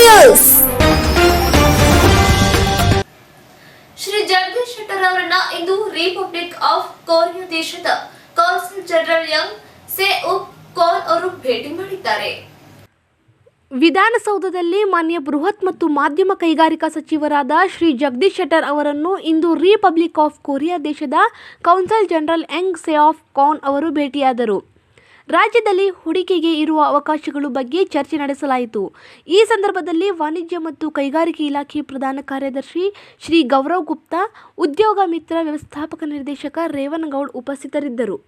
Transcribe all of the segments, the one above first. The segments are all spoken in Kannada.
ನ್ಯೂಸ್ ಶ್ರೀ ಜಗದೀಶ್ ಶೆಟ್ಟರ್ ಅವರನ್ನ ಇಂದು ರಿಪಬ್ಲಿಕ್ ಆಫ್ ಕೊರಿಯಾ ದೇಶದ ಕಾನ್ಸಲ್ ಜನರಲ್ ಯಂಗ್ ಸೆ ಉಪ್ ಅವರು ಭೇಟಿ ಮಾಡಿದ್ದಾರೆ. ವಿಧಾನಸೌಧದಲ್ಲಿ ಮಾನ್ಯ ಬೃಹತ್ ಮತ್ತು ಮಾಧ್ಯಮ ಕೈಗಾರಿಕಾ ಸಚಿವರಾದ ಶ್ರೀ ಜಗದೀಶ್ ಶೆಟ್ಟರ್ ಅವರನ್ನು ಇಂದು ರಿಪಬ್ಲಿಕ್ ಆಫ್ ಕೊರಿಯಾ ದೇಶದ ಕೌನ್ಸಲ್ ಜನರಲ್ ಎಂಗ್ ಸೆ ಆಫ್ ಕಾನ್ ಅವರು ಭೇಟಿಯಾದರು. ರಾಜ್ಯದಲ್ಲಿ ಹೂಡಿಕೆಗೆ ಇರುವ ಅವಕಾಶಗಳು ಬಗ್ಗೆ ಚರ್ಚೆ ನಡೆಸಲಾಯಿತು. ಈ ಸಂದರ್ಭದಲ್ಲಿ ವಾಣಿಜ್ಯ ಮತ್ತು ಕೈಗಾರಿಕೆ ಇಲಾಖೆ ಪ್ರಧಾನ ಕಾರ್ಯದರ್ಶಿ ಶ್ರೀ ಗೌರವ್ ಗುಪ್ತಾ, ಉದ್ಯೋಗ ಮಿತ್ರ ವ್ಯವಸ್ಥಾಪಕ ನಿರ್ದೇಶಕ ರೇವನಗೌಡ್ ಉಪಸ್ಥಿತರಿದ್ದರು.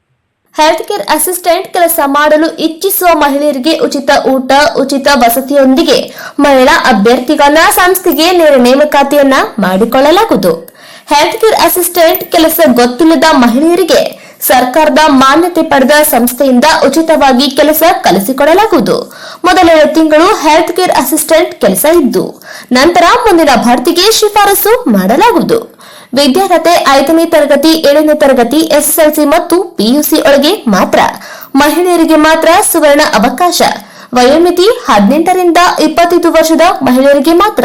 ಹೆಲ್ತ್ ಕೇರ್ ಅಸಿಸ್ಟೆಂಟ್ ಕೆಲಸ ಮಾಡಲು ಇಚ್ಛಿಸುವ ಮಹಿಳೆಯರಿಗೆ ಉಚಿತ ಊಟ, ಉಚಿತ ವಸತಿಯೊಂದಿಗೆ ಮಹಿಳಾ ಅಭ್ಯರ್ಥಿಗಳ ಸಂಸ್ಥೆಗೆ ನೇರ ನೇಮಕಾತಿಯನ್ನ ಮಾಡಿಕೊಳ್ಳಲಾಗುವುದು. ಹೆಲ್ತ್ ಕೇರ್ ಅಸಿಸ್ಟೆಂಟ್ ಕೆಲಸ ಗೊತ್ತಿಲ್ಲದ ಮಹಿಳೆಯರಿಗೆ ಸರ್ಕಾರದ ಮಾನ್ಯತೆ ಪಡೆದ ಸಂಸ್ಥೆಯಿಂದ ಉಚಿತವಾಗಿ ಕೆಲಸ ಕಲಿಸಿಕೊಡಲಾಗುವುದು. ಮೊದಲನೇ ತಿಂಗಳು ಹೆಲ್ತ್ ಕೇರ್ ಅಸಿಸ್ಟೆಂಟ್ ಕೆಲಸ ಇದ್ದು, ನಂತರ ಮುಂದಿನ ಭರ್ತಿಗೆ ಶಿಫಾರಸು ಮಾಡಲಾಗುವುದು. ವಿದ್ಯಾರ್ಹತೆ ಐದನೇ ತರಗತಿ, ಏಳನೇ ತರಗತಿ, ಎಸ್ಎಸ್ಎಲ್ಸಿ ಮತ್ತು ಪಿಯುಸಿ ಒಳಗೆ ಮಾತ್ರ. ಮಹಿಳೆಯರಿಗೆ ಮಾತ್ರ ಸುವರ್ಣ ಅವಕಾಶ. ವಯೋಮಿತಿ ಹದಿನೆಂಟರಿಂದ ಇಪ್ಪತ್ತೈದು ವರ್ಷದ ಮಹಿಳೆಯರಿಗೆ ಮಾತ್ರ.